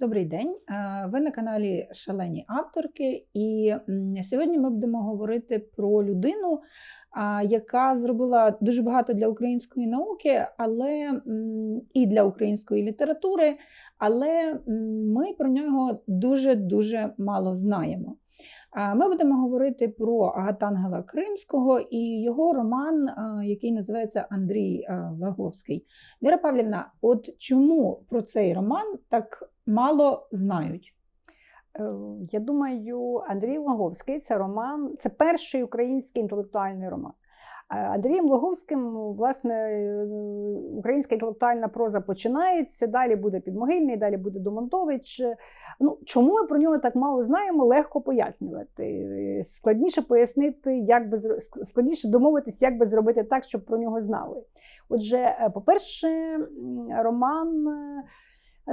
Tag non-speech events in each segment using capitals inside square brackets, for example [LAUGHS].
Добрий день. Е, Ви на каналі Шалені авторки, і сьогодні ми будемо говорити про людину, яка зробила дуже багато для української науки, але і для української літератури, але ми про нього дуже дуже мало знаємо. Ми будемо говорити про Агатангела Кримського і його роман, який називається Андрій Лаговський. Віра Павлівна, от чому про цей роман так мало знають? Е, Я думаю, Андрій Лаговський це роман, це перший український інтелектуальний роман. Андрієм Логовським, власне, е, українська інтелектуальна проза починається, далі буде Підмогильний, далі буде Домонтович. Ну, чому ми про нього так мало знаємо, легко пояснювати. Складніше пояснити, як би складніше домовитись, як би зробити так, щоб про нього знали. Отже, е, по-перше, роман.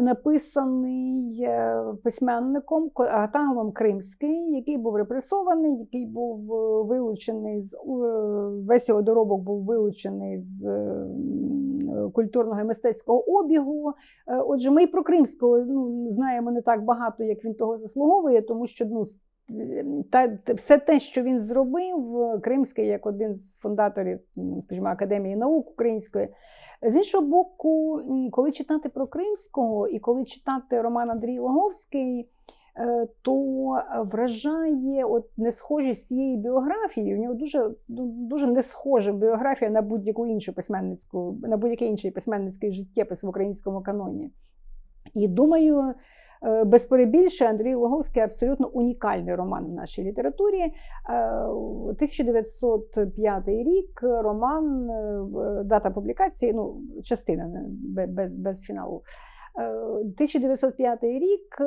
Написаний е, письменником Ко- Агатангелом Кримський, який був репресований, який був е, вилучений з е, весь його доробок був вилучений з культурного і мистецького обігу. Отже, ми і про Кримського ну, знаємо не так багато, як він того заслуговує, тому що ну, та, все те, що він зробив, е, Кримський як один з фундаторів, скажімо, Академії наук української. З іншого боку, коли читати про Кримського і коли читати роман Андрій Логовський, е, то вражає от несхожість цієї біографії. У нього дуже, ду- дуже не схожа біографія на будь-яку іншу письменницьку, на будь-який інший письменницький життєпис в українському каноні. І думаю, без перебільшення Андрій Логовський абсолютно унікальний роман в нашій літературі. Е, 1905 рік роман, е, дата публікації, ну, частина не- без, без фіналу. Е, 1905 рік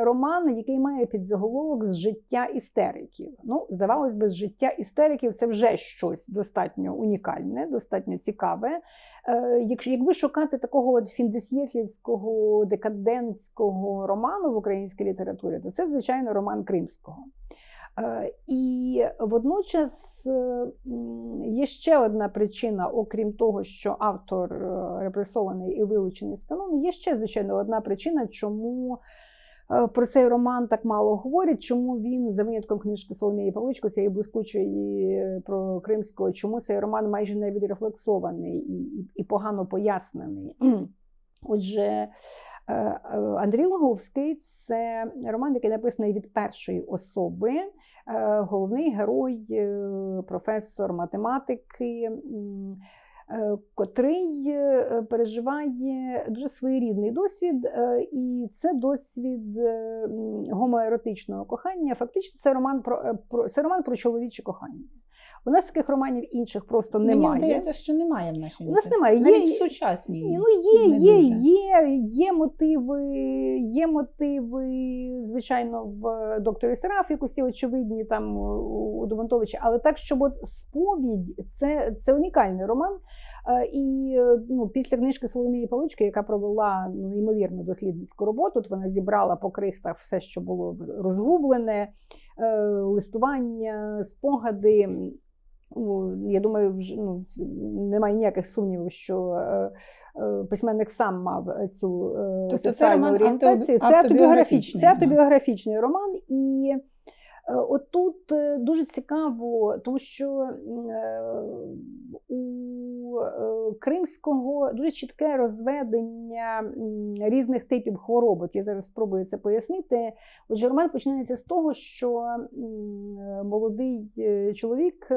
роман, який має підзаголовок з життя істериків. Ну, здавалось би, з життя істериків це вже щось достатньо унікальне, достатньо цікаве. Е, Якщо якби шукати такого от фіндесєфівського декадентського роману в українській літературі, то це звичайно роман Кримського. Е, І водночас е, є ще одна причина, окрім того, що автор е, репресований і вилучений з канону, є ще, звичайно, одна причина, чому про цей роман так мало говорять, чому він, за винятком книжки Соломії Павличко, цієї блискучої про Кримського, чому цей роман майже не відрефлексований і, і, і погано пояснений. [CLEARS THROAT] Отже, Андрій Логовський це роман, який написаний від першої особи. Е, Головний герой, е, професор математики, е, котрий е, переживає дуже своєрідний досвід, е, і це досвід е, гомоеротичного кохання. Фактично, це роман про, е, про це роман про чоловіче кохання. У нас таких романів інших просто немає. Мені здається, що немає в нашій У нас немає. Є- Навіть сучасній. ні, ну є, не є, дуже. є, є мотиви, є мотиви, звичайно, в докторі Серафікусі, очевидні там у Домонтовича, але так, щоб от сповідь це, це унікальний роман. Е, І е, ну, після книжки Соломії Павлички, яка провела ну, неймовірну дослідницьку роботу, от вона зібрала по крихтах все, що було розгублене, е, листування, спогади. Я думаю, ну, немає ніяких сумнівів, що е, е, письменник сам мав цю тобто Тобто це роман орієнтацію. авто- Це автобіографічний це автобіографічний роман. І е, отут е, дуже цікаво, тому що е, у е, Кримського дуже чітке розведення різних типів хвороб. От Я зараз спробую це пояснити. Отже, роман починається з того, що е, молодий е, чоловік.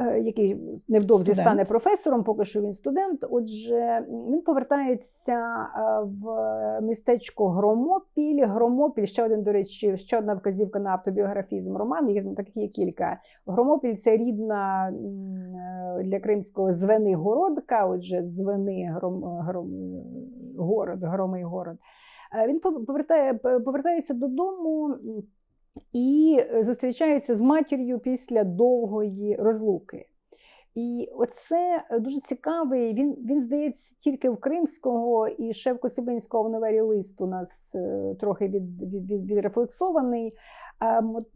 Е, Який невдовзі Студент. стане професором, поки що він студент. Отже, він повертається е, в містечко Громопіль. Громопіль ще один, до речі, ще одна вказівка на автобіографізм роману. Їх таких є кілька. Громопіль це рідна е, для кримського звени городка. Отже, звени гром, гром, город, громий город. Він повертає, повертається додому. І зустрічається з матір'ю після довгої розлуки. І оце дуже цікавий. Він, він здається, тільки в Кримського і ще в Косибинського в новелі лист у нас е, трохи від, від, від, відрефлексований.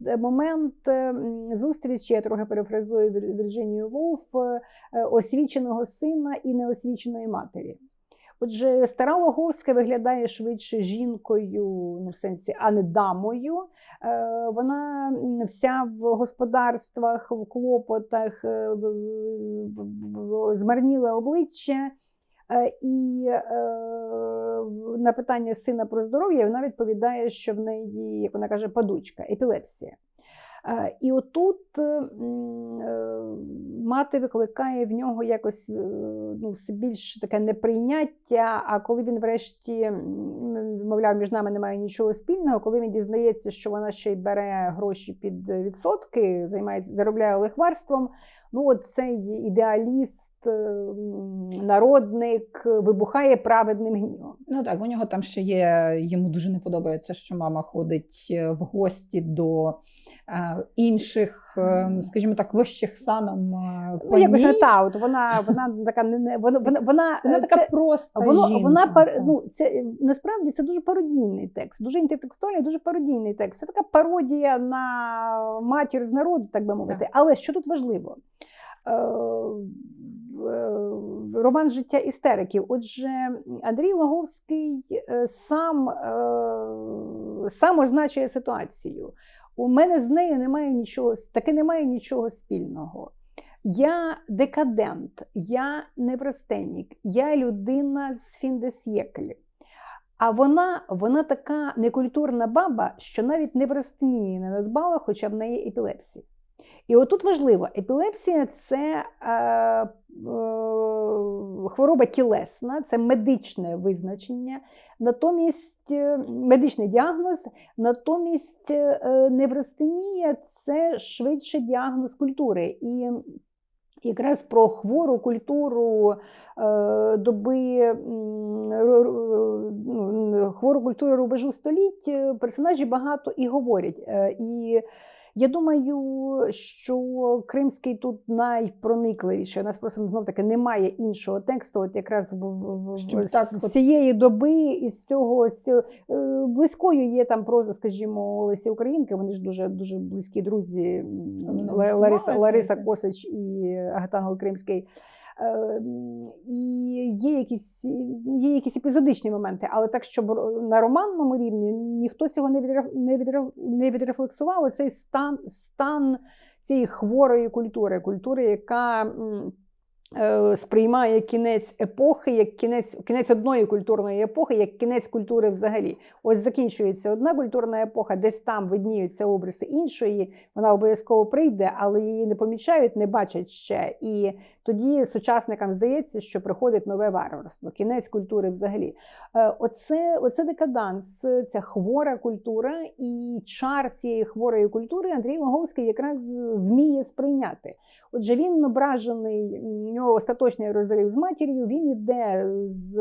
Е, Момент е, зустрічі, я трохи перефразую Вірджинію Вулф, е, освіченого сина і неосвіченої матері. Отже, стара Логовська виглядає швидше жінкою, ну в сенсі, а не дамою. Е, Вона вся в господарствах, в клопотах, е, змарніле обличчя. Е, І на питання сина про здоров'я вона відповідає, що в неї, як вона каже, падучка, епілепсія. Е, І отут е, е, мати викликає в нього якось ну, все більш таке неприйняття. А коли він врешті, мовляв, між нами немає нічого спільного, коли він дізнається, що вона ще й бере гроші під відсотки, займається, заробляє лихварством, ну от цей ідеаліст, е, народник вибухає праведним гнівом. Ну так, у нього там ще є, йому дуже не подобається, що мама ходить е, в гості до е, інших, е, скажімо так, вищих саном Ну, якось не та, от вона, вона така не, не вона, вона, вона, Вона така це- проста Воно, жінка. вона пар, ну, це насправді це дуже пародійний текст, дуже інтертекстуальний, дуже пародійний текст. Це така пародія на матір з народу, так би мовити. Так. Але що тут важливо? Е, е, Роман життя істериків. Отже, Андрій Логовський е, сам, сам означує ситуацію. У мене з нею немає нічого, таки немає нічого спільного. Я декадент, я неврастенік, я людина з фіндесєклі. А вона, вона така некультурна баба, що навіть неврастенії не надбала, хоча в неї епілепсія. І отут важливо, епілепсія це е, е, хвороба тілесна, це медичне визначення, натомість е, медичний діагноз, натомість е, неврастенія це швидше діагноз культури. І якраз про хвору культуру е, доби ну, хвору культуру рубежу століть е, персонажі багато і говорять. Е, І я думаю, що кримський тут найпроникливіше. У нас просто знов таки немає іншого тексту. От якраз в, в, в, Щоб з, так з цієї доби і з цього з цього, е, близькою є там проза, скажімо, Лесі Українки. Вони ж дуже дуже близькі друзі. Лариса, Лариса? Косич і Агатангел Кримський. Е, м, І є якісь, є якісь епізодичні моменти, але так, щоб на романному рівні ніхто цього не, відрефлексував. Цей стан, стан цієї хворої культури, культури, яка е, сприймає кінець епохи, як кінець, кінець одної культурної епохи, як кінець культури взагалі. Ось закінчується одна культурна епоха, десь там видніються обриси іншої. Вона обов'язково прийде, але її не помічають, не бачать ще. І тоді сучасникам здається, що приходить нове варварство, кінець культури взагалі. Е, Оце, оце декаданс, ця хвора культура і чар цієї хворої культури Андрій Логовський якраз вміє сприйняти. Отже, він ображений, у нього остаточний розрив з матір'ю, він іде з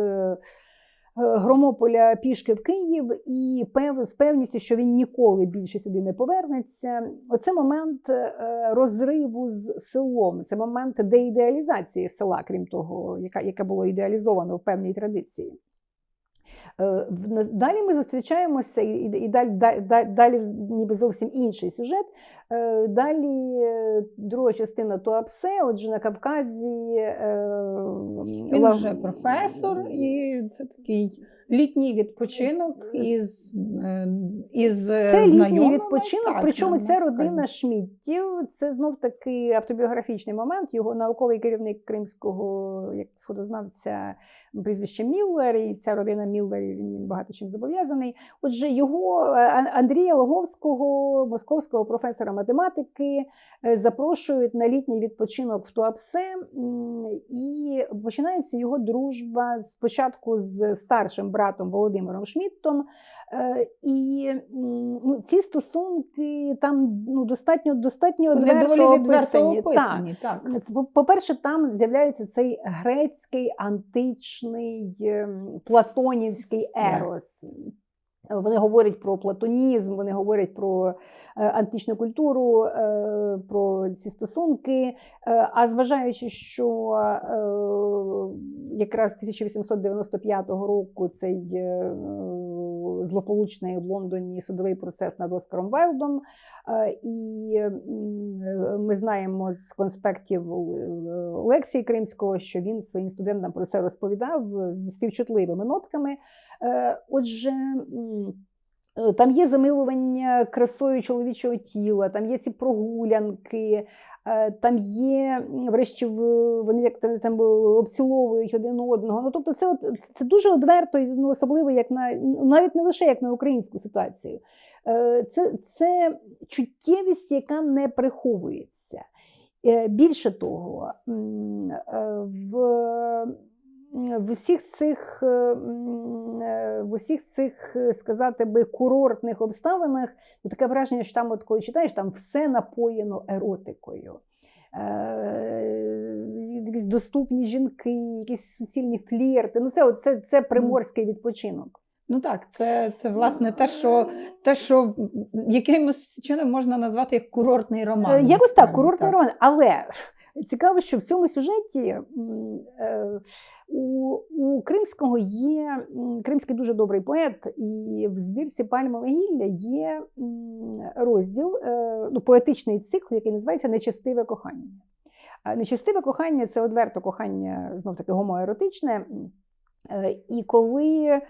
Громополя пішки в Київ і пев, з певністю, що він ніколи більше сюди не повернеться. Оце момент е, розриву з селом, це момент деідеалізації села, крім того, яка, яке було ідеалізовано в певній традиції. Е, Далі ми зустрічаємося, і, далі, далі, далі ніби зовсім інший сюжет. Е, Далі е, друга частина Туапсе, отже, на Кавказі. Він Лав- вже професор, і це такий літній відпочинок із, е, із Це літній відпочинок, Так, причому це родина Шмідтів. Це знов таки автобіографічний момент. Його науковий керівник кримського як сходознавця прізвище Міллер, і ця родина Міллерів він багато чим зобов'язаний. Отже, його е, Андрія Логовського, московського професора математики, е, запрошують на літній відпочинок в Туапсе. І починається його дружба спочатку з старшим братом Володимиром Шмідтом. Е, І ну, ці стосунки там ну, достатньо, достатньо Вони відверто доволі відверто описані. Так. описані. Так. По- По-перше, там з'являється цей грецький античний ем, платонівський ерос. Вони говорять про платонізм, вони говорять про е, античну культуру, е, про ці стосунки. Е, А зважаючи, що е, якраз 1895 року цей е, злополучний в Лондоні судовий процес над Оскаром Вайлдом. Е, І е, ми знаємо з конспектів е, Олексії Кримського, що він своїм студентам про це розповідав е, зі співчутливими нотками. Е, Отже, е, там є замилування красою чоловічого тіла, там є ці прогулянки, е, там є, врешті, вони як там обціловують один одного. Ну, тобто, це, це дуже одверто, ну, особливо як на навіть не лише як на українську ситуацію. Е, Це, це чуттєвість, яка не приховується. Е, Більше того, е, в, в усіх цих, е, е, в усіх цих, е, сказати би, курортних обставинах ну, таке враження, що там, от коли читаєш, там все напоєно еротикою. Е, Якісь доступні жінки, якісь суцільні флірти. Ну, це, це, це приморський відпочинок. Ну так, це, це власне те, що те, що якимось чином можна назвати як курортний роман. Е, Якось так, курортний роман. Але цікаво, що в цьому сюжеті е, у, у Кримського є Кримський дуже добрий поет, і в збірці Пальмове гілля є розділ, е, ну, поетичний цикл, який називається Нечестиве кохання. Нечестиве кохання це одверто кохання, знов таки гомоеротичне. Е, І коли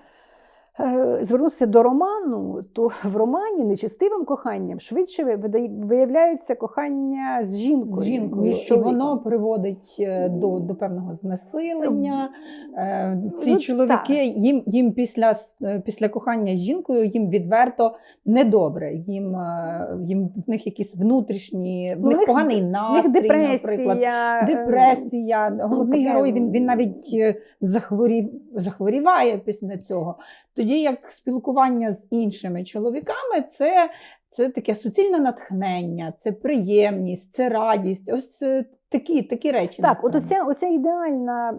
звернувся до роману, то [LAUGHS] в романі нечестивим коханням швидше виявляється кохання з жінкою. з жінкою, ніж і воно приводить е, до, до певного знесилення. Е, Ці Ну, чоловіки їм, їм після, е, після кохання з жінкою їм відверто недобре. Їм, е, їм в них якісь внутрішні, в Ну, них них- поганий В них настрій, наприклад. депресія. е, головний таке, герой він, він навіть е, захворів, захворіває після цього. Тоді як спілкування з іншими чоловіками це, це таке суцільне натхнення, це приємність, це радість. Ось е, такі, такі речі. Так, от оця, оця ідеальна,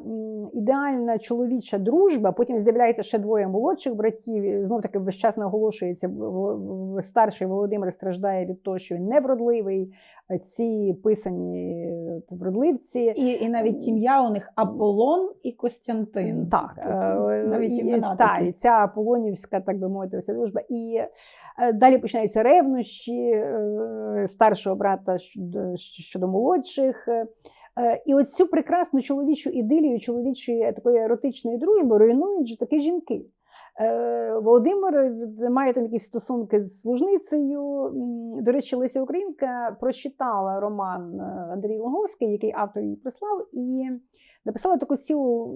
ідеальна чоловіча дружба. Потім з'являється ще двоє молодших братів. Знов таки весь час наголошується, старший Володимир страждає від того, що він невродливий. Ці писані е, вродливці. І, і навіть ім'я у них Аполлон і Костянтин. Так, Тобто це е, навіть і, імена та, такі. і ця аполонівська, так би мовити, ця дружба. І е, далі починаються ревнощі е, старшого брата щодо молодших. Е, І оцю прекрасну чоловічу ідилію, чоловічої такої еротичної дружби руйнують же такі жінки. Е, Володимир е, має там якісь стосунки з служницею. До речі, Леся Українка прочитала роман Андрій Логовський, який автор їй прислав, і написала таку цілу,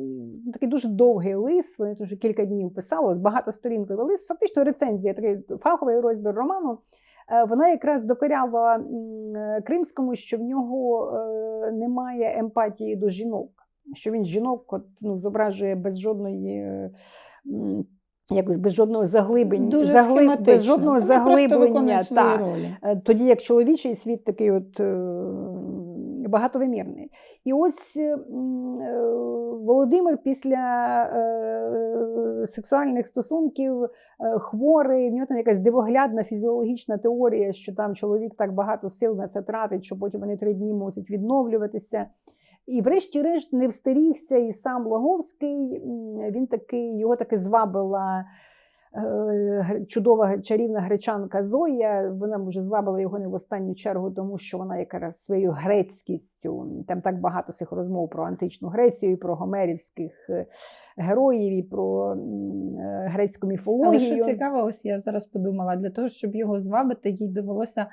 такий дуже довгий лист. Вони дуже кілька днів писали, багато сторінковий лист, фактично рецензія, такий фаховий розбір роману. Е, Вона якраз докоряла е, Кримському, що в нього е, немає емпатії до жінок, що він жінок от, ну, зображує без жодної. Якось без жодного заглиблення, Дуже заглиб- без жодного Вони заглиблення. та. Тоді як чоловічий світ такий от багатовимірний. І ось е, е, Володимир після е, сексуальних стосунків хворий, в нього там якась дивоглядна фізіологічна теорія, що там чоловік так багато сил на це тратить, що потім вони три дні мусять відновлюватися. І, врешті-решт, не встерігся і сам Логовський. Він такий, його таки звабила чудова чарівна гречанка Зоя. Вона може звабила його не в останню чергу, тому що вона якраз своєю грецькістю. Там так багато цих розмов про античну Грецію, і про гомерівських е, героїв, і про е, грецьку міфологію. Але що цікаво, ось я зараз подумала, для того, щоб його звабити, їй довелося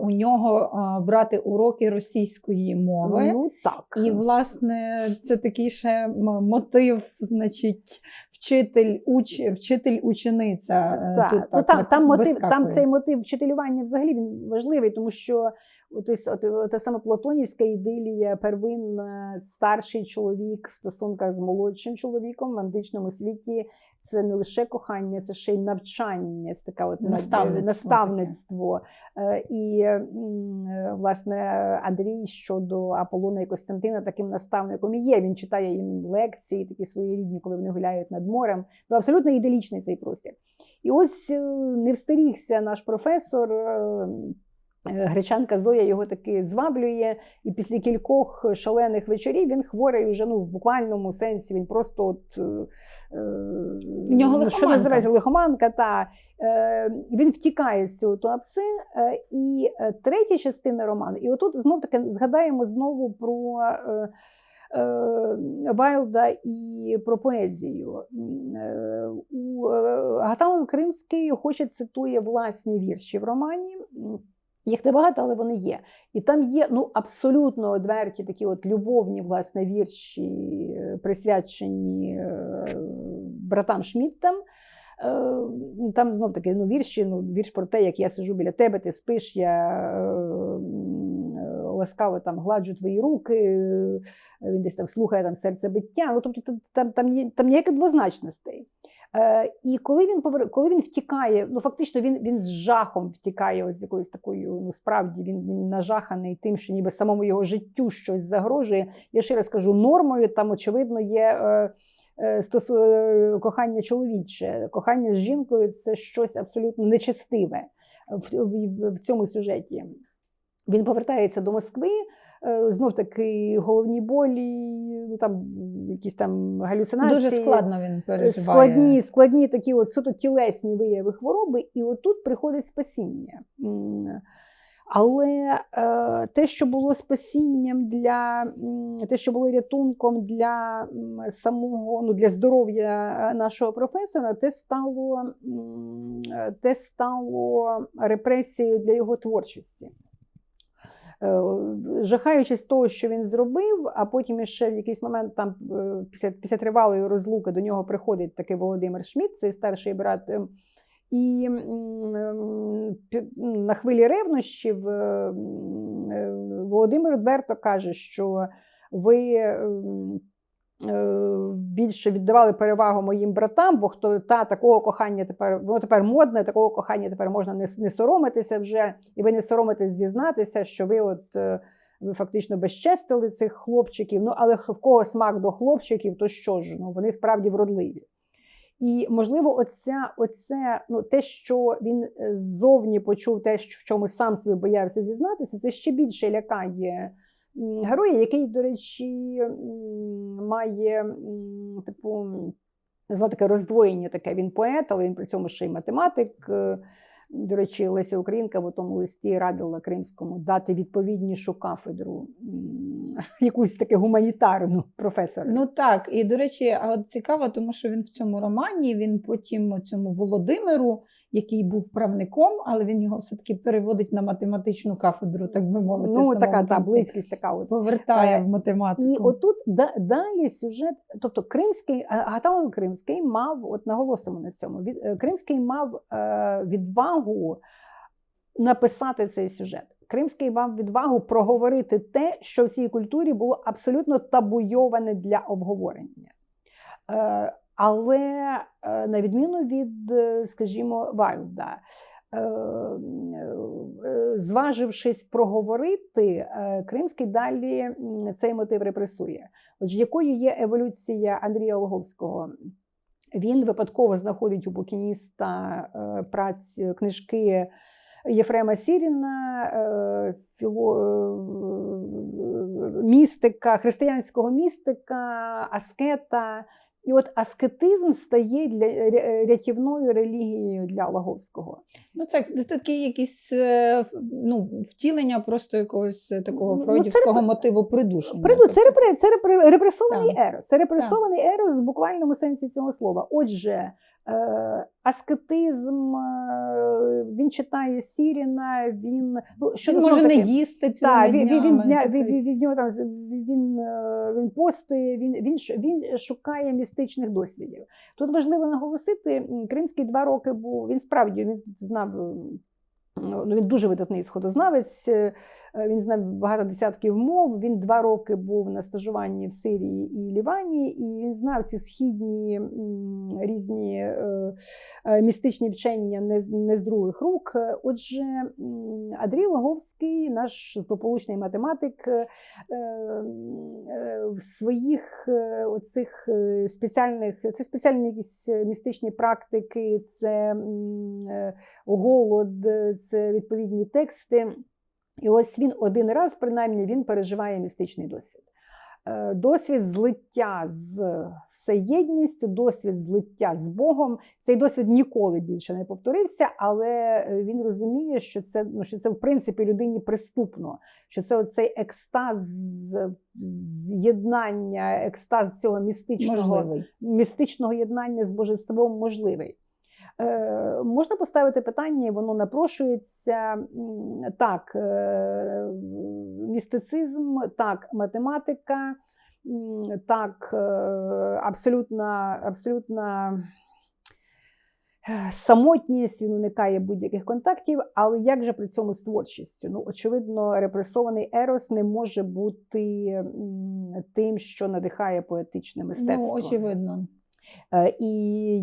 у нього брати уроки російської мови. Ну так. І, власне, це такий ще мотив, значить, вчитель, уч, вчитель учениця. е, Так, Тут ну, так там, там, мотив, там цей мотив вчителювання взагалі він важливий, тому що та саме платонівська ідилія, первинна, старший чоловік в стосунках з молодшим чоловіком в античному світі. Це не лише кохання, це ще й навчання, це така от Наставництво наставництво. Е, І е, власне Андрій щодо Аполлона і Костянтина таким наставником і є. Він читає їм лекції, такі своєрідні, коли вони гуляють над морем. Ну, абсолютно іделічний цей простір. І ось е, не встерігся наш професор. Е, Гречанка Зоя його таки зваблює, і після кількох шалених вечорів він хворий вже ну, в буквальному сенсі. Він просто от, е, В нього ну, що лихоманка. називається лихоманка. Та, е, він втікає з цього Туапсе. Е, і е, третя частина роману, і отут знов таки згадаємо знову про. Е, е, Вайлда і про поезію. Е, У е, Гаталин Кримський хоче цитує власні вірші в романі. Їх небагато, але вони є. І там є ну, абсолютно одверті такі от любовні власне, вірші, е, присвячені е, братам Шмідтам. Е, ну, Там знов таки ну, вірші, ну, вірш про те, як я сижу біля тебе, ти спиш, я ласкаво там гладжу твої руки, він десь там слухає там серцебиття. Ну, тобто там, там, там, там ніяких двозначностей. Е, і коли він повер... коли він втікає, ну фактично він, він з жахом втікає з якоюсь такою, ну справді він, він нажаханий тим, що ніби самому його життю щось загрожує. Я ще раз кажу, нормою там, очевидно, є е, е, стосу... е, кохання чоловіче. Кохання з жінкою це щось абсолютно нечестиве в, в, в цьому сюжеті. Він повертається до Москви. Е, Знов таки головні болі, ну там якісь там галюцинації. Дуже складно він переживає. Складні, складні такі от суто тілесні вияви хвороби, і отут приходить спасіння. Але е, те, що було спасінням для те, що було рятунком для самого ну, для здоров'я е, нашого професора, те стало, те стало репресією для його творчості. Е, Жахаючись того, що він зробив, а потім ще в якийсь момент, там е, після, після тривалої розлуки, до нього приходить такий Володимир Шміт, цей старший брат. е, І на хвилі ревнощів Володимир відверто каже, що ви більше віддавали перевагу моїм братам, бо хто та такого кохання тепер воно тепер модне, такого кохання тепер можна не, не соромитися вже, і ви не соромитесь зізнатися, що ви от. е, Ви фактично безчестили цих хлопчиків. Ну, але в кого смак до хлопчиків, то що ж? Ну, вони справді вродливі. І, можливо, оця, оце, ну, те, що він е, ззовні почув, те, що- в чому сам собі боявся зізнатися, це ще більше лякає героя, який, до речі, має типу, знову таке роздвоєння таке. Він поет, але він при цьому ще й математик. Е, До речі, Леся Українка в тому листі радила Кримському дати відповіднішу кафедру, [LAUGHS] якусь таке гуманітарну професора. Ну так, і до речі, цікаво, тому що він в цьому романі він потім цьому Володимиру, який був правником, але він його все-таки переводить на математичну кафедру, так би мовити. ну така та близькість така. От. повертає Е, в математику. І отут да, далі сюжет, тобто Кримський, Гаталин Кримський мав, от наголосимо на цьому, від, е, Кримський мав е, відвагу написати цей сюжет. Кримський мав відвагу проговорити те, що в цій культурі було абсолютно табуйоване для обговорення. Але е, на відміну від, е, скажімо, Вайлда, е, зважившись проговорити, Кримський далі цей мотив репресує. Отже, якою є еволюція Андрія Логовського? Він випадково знаходить у букініста праць книжки Єфрема Сіріна, філо, містика, християнського містика, аскета. І от аскетизм стає для рятівною релігією для Лаговського. Ну це, це такі якісь е, ну, втілення просто якогось е, такого Ну, це фройдівського репре- мотиву придушення. Приду, це, Тобто, репре- це репре- репресований Так. ерос. Це репресований ерос в буквальному сенсі цього слова. Отже, е, аскетизм, він читає Сіріна, він ну, що він може не їсти цілими Так, він, він, він, днями, дня- тобто він, він, там, з- він, е, він постує, він, він, він шукає містичних досвідів. Тут важливо наголосити, Кримський два роки був, він справді він знав, ну, він дуже видатний сходознавець, е, він знав багато десятків мов, він два роки був на стажуванні в Сирії і Лівані, і він знав ці східні різні е, е, містичні вчення не, з- других рук. Е, Отже, Андрій Логовський, наш злополучний математик, е, е, в своїх е, оцих е, спеціальних, це спеціальні якісь е, містичні практики, це е, голод, е, це відповідні тексти. І ось він один раз, принаймні, він переживає містичний досвід. Е, Досвід злиття з всеєдністю, досвід злиття з Богом. Цей досвід ніколи більше не повторився, але е, він розуміє, що це, ну, що це в принципі людині приступно, що це оцей екстаз з'єднання, екстаз цього містичного Можливий. містичного єднання з божеством можливий. Е, можна поставити питання, і воно напрошується так, е, містицизм, так, математика, так, е, абсолютна, абсолютна самотність, він уникає будь-яких контактів, але як же при цьому з творчістю? Ну, очевидно, репресований Ерос не може бути тим, що надихає поетичне мистецтво. Ну, очевидно. Е, І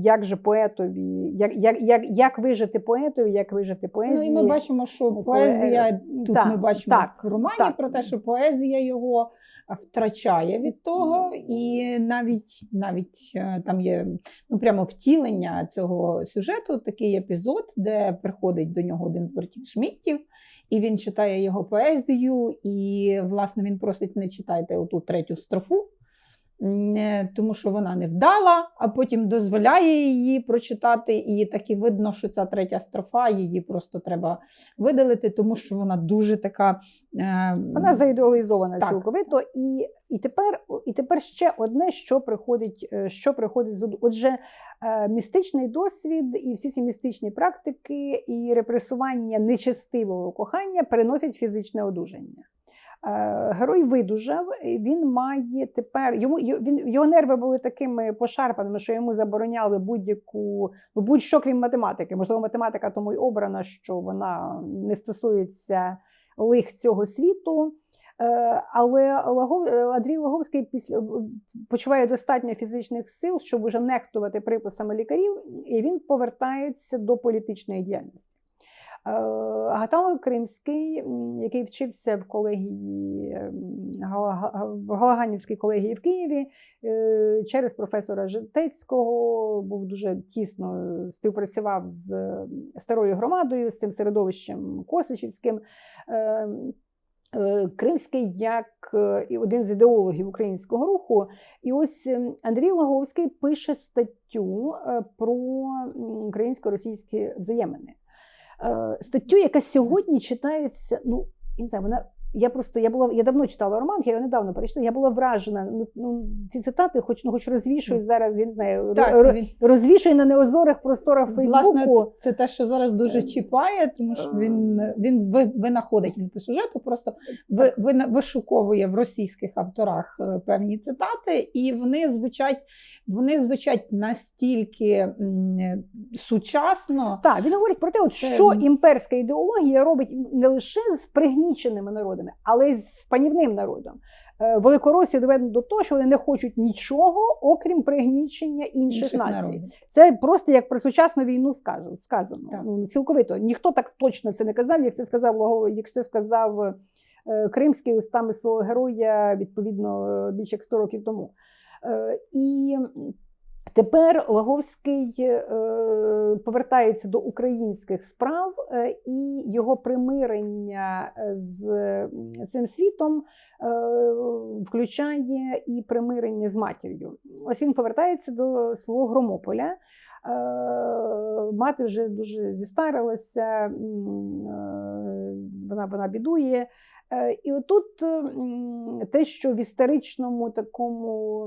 як же поетові, як, як, як, як вижити поетові, як вижити поезії? Ну і ми бачимо, що поезія тут Так, ми бачимо так, в романі так. про те, що поезія його втрачає від того, і навіть навіть е, там є ну прямо втілення цього сюжету. Такий епізод, де приходить до нього один з братів Шміттів, і він читає його поезію, і власне він просить не читайте оту третю строфу. Тому що вона не вдала, а потім дозволяє її прочитати, і так і видно, що ця третя строфа її просто треба видалити, тому що вона дуже така. Е, Вона заідеалізована Так. цілковито. І, і, тепер, і тепер ще одне, що приходить, е, що приходить з Отже, е, містичний досвід і всі ці містичні практики і репресування нечестивого кохання переносять фізичне одужання. Е, Герой видужав, він має тепер йому він його нерви були такими пошарпаними, що йому забороняли будь-яку ну, будь-що крім математики. Можливо, математика тому й обрана, що вона не стосується лих цього світу. Е, Але Лагов, е, Андрій Лаговський після почуває достатньо фізичних сил, щоб уже нехтувати приписами лікарів, і він повертається до політичної діяльності. Е, Гатало Кримський, який вчився в колегії в Галаганівській колегії в Києві, е, через професора Житецького був дуже тісно співпрацював з е, старою громадою, з цим середовищем Косичівським. Е, е, Кримський як е, один з ідеологів українського руху. І ось Андрій Лаговський пише статтю е, про українсько-російські взаємини. Е, Статтю, яка сьогодні читається, ну, я не знаю, вона. Я просто я була я давно читала роман, я його недавно перейшла. Я була вражена. Ну, ну ці цитати, хоч ну хоч розвішують зараз. Я не знаю, Так, розвішує на неозорих просторах власне, це те, що зараз дуже Е, чіпає, тому що е. він, він ви- винаходить він по сюжету, просто ви, ви, вишуковує в російських авторах е, певні цитати, і вони звучать, вони звучать настільки сучасно. Так, він говорить про те, от що імперська ідеологія робить не лише з пригніченими народами, але й з панівним народом. Е, Великоросія доведено до того, що вони не хочуть нічого, окрім пригнічення інших, інших націй. народів. Це просто як про сучасну війну сказано. сказано. Так. Ну, цілковито. Ніхто так точно це не казав, як це сказав як це сказав е, Кримський устами свого героя, відповідно, е, більше як 100 років тому. І тепер Лаговський е, повертається до українських справ, е, і його примирення з цим світом е, включає і примирення з матір'ю. Ось він повертається до свого Громополя. Мати вже дуже зістарилася, вона, вона бідує. Е, І отут те, що в історичному такому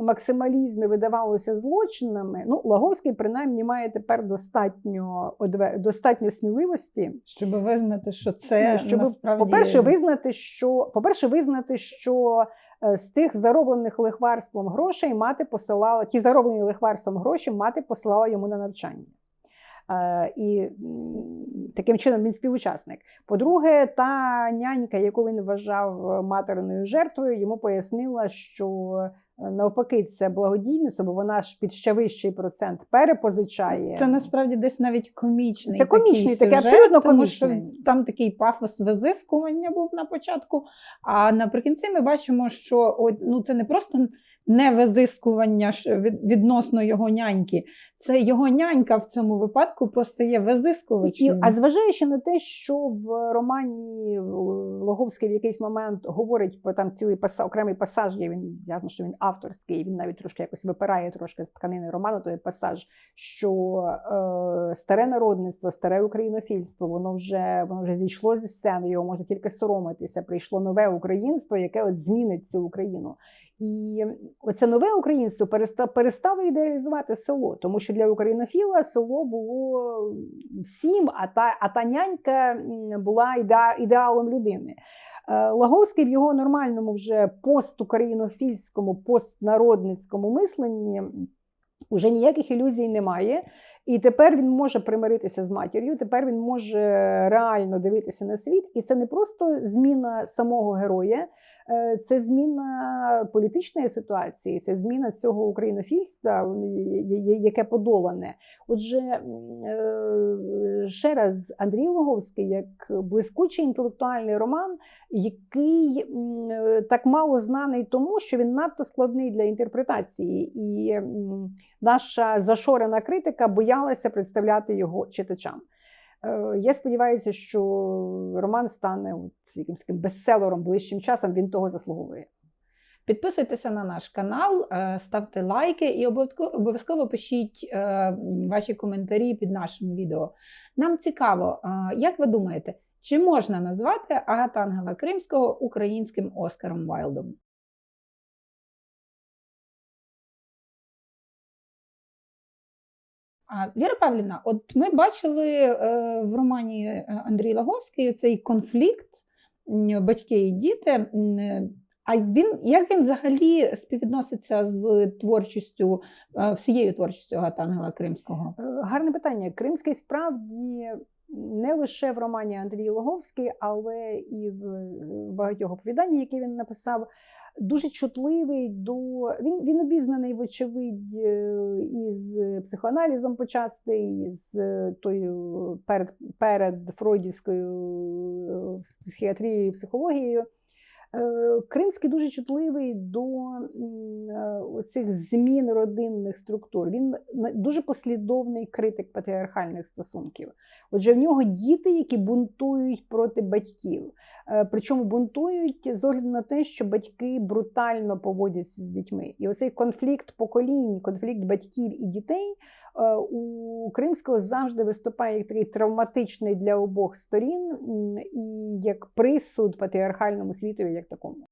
максималізмі видавалося злочинами, ну, Лаговський принаймні має тепер достатньо, достатньо сміливості, Щоб визнати, що це щоб, насправді по-перше, визнати, що, по-перше, визнати, що е, з тих зароблених лихварством грошей мати посилала, ті зароблені лихварством гроші мати посилала йому на навчання. Е, І таким чином він співучасник. По-друге, та нянька, яку він вважав материною жертвою, йому пояснила, що Навпаки, це благодійництво, бо вона ж під ще вищий процент перепозичає. Це насправді десь навіть комічний. Це комічний, такий сюжет, абсолютно тому що там такий пафос визискування був на початку. А наприкінці ми бачимо, що от, ну, це не просто не визискування відносно його няньки. Це його нянька в цьому випадку постає визискувачем. а зважаючи на те, що в романі е, Логовський в якийсь момент говорить про там цілий паса, окремий пасаж, є він ясно, що він авторський, він навіть трошки якось випирає трошки з тканини роману, той пасаж, що е, старе народництво, старе українофільство, воно вже воно вже зійшло зі сцени, його можна тільки соромитися. Прийшло нове українство, яке от змінить цю Україну. І оце нове українство перестало ідеалізувати село, тому що для українофіла село було всім, а та, а та нянька була ідеалом людини. Е, Лаговський в його нормальному вже постукраїнофільському, постнародницькому мисленні вже ніяких ілюзій немає. І тепер він може примиритися з матір'ю, тепер він може реально дивитися на світ. І це не просто зміна самого героя, це зміна політичної ситуації, це зміна цього українофільства, яке подолане. Отже, е, ще раз, Андрій Логовський як блискучий інтелектуальний роман, який е, так мало знаний тому, що він надто складний для інтерпретації, і наша зашорена критика боялася представляти його читачам. Е, Я сподіваюся, що роман стане от якимсь таким бестселером ближчим часом. Він того заслуговує. Підписуйтеся на наш канал, е, ставте лайки і обов'язково пишіть е, ваші коментарі під нашим відео. Нам цікаво, як ви думаєте, чи можна назвати Агата Ангела Кримського українським Оскаром Вайлдом? Віра Павлівна, от ми бачили е, в романі е, Андрій Лаговський цей конфлікт батьки і діти. Е, А він як він взагалі співвідноситься з творчістю, всією творчістю Агата Ангела Кримського? Гарне питання. Кримський справді не лише в романі Андрій Логовський, але і в багатьох оповіданнях, які він написав, дуже чутливий до. Він, він обізнаний, вочевидь, е, із психоаналізом почасти, із е, тою перед, перед фройдівською е, психіатрією психологією. Е, Кримський дуже чутливий до е, цих змін родинних структур. Він дуже послідовний критик патріархальних стосунків. Отже, в нього діти, які бунтують проти батьків. Е, Причому бунтують з огляду на те, що батьки брутально поводяться з дітьми. І оцей конфлікт поколінь, конфлікт батьків і дітей у Кримського завжди виступає як такий травматичний для обох сторін і як присуд патріархальному світові, як такому.